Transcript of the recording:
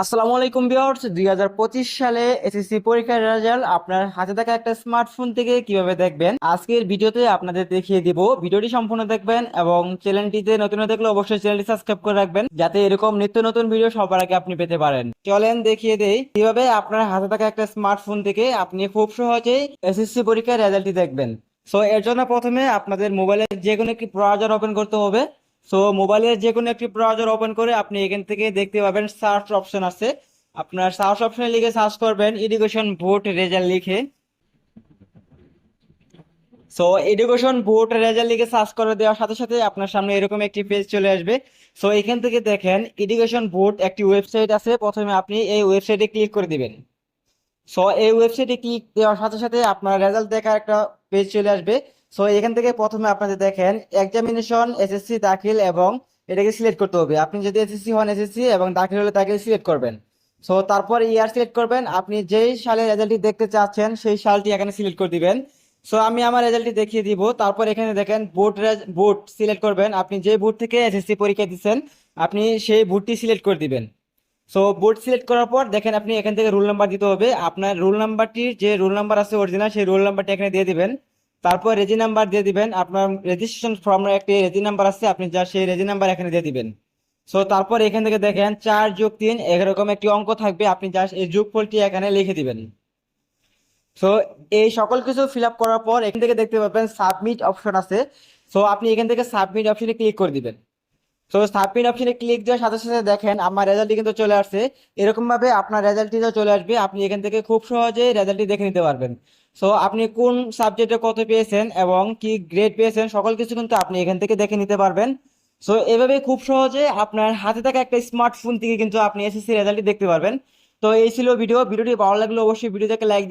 আসসালামু আলাইকুম ভিউয়ার্স, দুই হাজার পঁচিশ সালে এসএসসি পরীক্ষার রেজাল্ট। আপনার হাতে থাকা একটা স্মার্টফোন থেকে কীভাবে দেখবেন? আজকের ভিডিওতে আপনাদের দেখিয়ে দিব। ভিডিওটি সম্পূর্ণ দেখবেন এবং চ্যানেলটিতে নতুন থাকলে অবশ্যই চ্যানেলটি সাবস্ক্রাইব করে রাখবেন, যাতে এরকম নিত্য নতুন ভিডিও সবার আগে আপনি পেতে পারেন। চলেন দেখিয়ে দেই কীভাবে আপনার হাতে থাকা একটা স্মার্টফোন থেকে আপনি খুব সহজেই এসএসসি পরীক্ষার রেজাল্টটি দেখবেন। সো এর জন্য প্রথমে আপনাদের মোবাইলে যে কোনো একটি ব্রাউজার ওপেন করতে হবে। সো মোবাইলের যে কোনো একটি ব্রাউজার ওপেন করে আপনি এখান থেকে দেখতে পাবেন সার্চ অপশন আছে। আপনার সার্চ অপশনে লিখে সার্চ করবেন এডুকেশন বোর্ড রেজাল্ট লিখে। সো এডুকেশন বোর্ড রেজাল্ট লিখে সার্চ করে দেওয়ার সাথে সাথে আপনার সামনে এরকম একটি পেজ চলে আসবে। সো এখান থেকে দেখেন এডুকেশন বোর্ড একটি ওয়েবসাইট আছে। প্রথমে আপনি এই ওয়েবসাইটে ক্লিক করে দিবেন। সো এই ওয়েবসাইটে ক্লিক দেওয়ার সাথে সাথে আপনার রেজাল্ট দেখার একটা পেজ চলে আসবে। সো এখান থেকে প্রথমে আপনাদের দেখেন এক্সামিনেশন এসএসসি দাখিল এবং এটাকে সিলেক্ট করতে হবে। আপনি যদি এসএসসি হন এসএসসি এবং দাখিল হলে তাকে সিলেক্ট করবেন। সো তারপর ইয়ার সিলেক্ট করবেন। আপনি যেই সালে রেজাল্টটি দেখতে চাচ্ছেন, সেই সালটি এখানে সিলেক্ট করে দিবেন। সো আমি আমার রেজাল্টটি দেখিয়ে দিব। তারপর এখানে দেখেন বোর্ড বোর্ড সিলেক্ট করবেন। আপনি যে বোর্ড থেকে এসএসসি পরীক্ষা দিচ্ছেন, আপনি সেই বোর্ডটি সিলেক্ট করে দিবেন। সো বোর্ড সিলেক্ট করার পর দেখেন আপনি এখান থেকে রোল নাম্বার দিতে হবে। আপনার রোল নাম্বারটির যে রোল নাম্বার আছে অরিজিনাল সেই রোল নাম্বারটি এখানে দিয়ে দিবেন। তারপর রেজি নাম্বার দিয়ে দিবেন। আপনার রেজিস্ট্রেশন ফর্মের একটি রেজি নাম্বার আছে, আপনি যা সেই রেজি নাম্বার এখানে দিয়ে দিবেন। সো তারপর এখান থেকে দেখেন, চার যোগ তিন এরকম একটি অঙ্ক থাকবে। আপনি যা এই যোগফলটি এখানে লিখে দিবেন। সো এই সকল কিছু ফিল আপ করার পর এখান থেকে দেখতে পাবেন সাবমিট অপশন আছে। সো আপনি এখান থেকে সাবমিট অপশনে ক্লিক করে দিবেন। সো সাবমিট অপশনে ক্লিক দেওয়ার সাথে সাথে দেখেন আমার রেজাল্টটি কিন্তু চলে আসছে। এরকম ভাবে আপনার রেজাল্টটিও চলে আসবে। আপনি এখান থেকে খুব সহজেই রেজাল্টটি দেখে নিতে পারবেন। সো আপনি কোন সাবজেক্টে কত পেয়েছেন এবং কি গ্রেড পেয়েছেন, সকল কিছু কিন্তু আপনি এখান থেকে দেখে নিতে পারবেন। সো এভাবে খুব সহজে আপনার হাতে থাকা একটা স্মার্টফোন থেকে কিন্তু আপনি এসএসসি রেজাল্টটি দেখতে পারবেন। তো, এই ছিল ভিডিও ভিডিওটি ভালো লাগলে অবশ্যই ভিডিওটাকে লাইক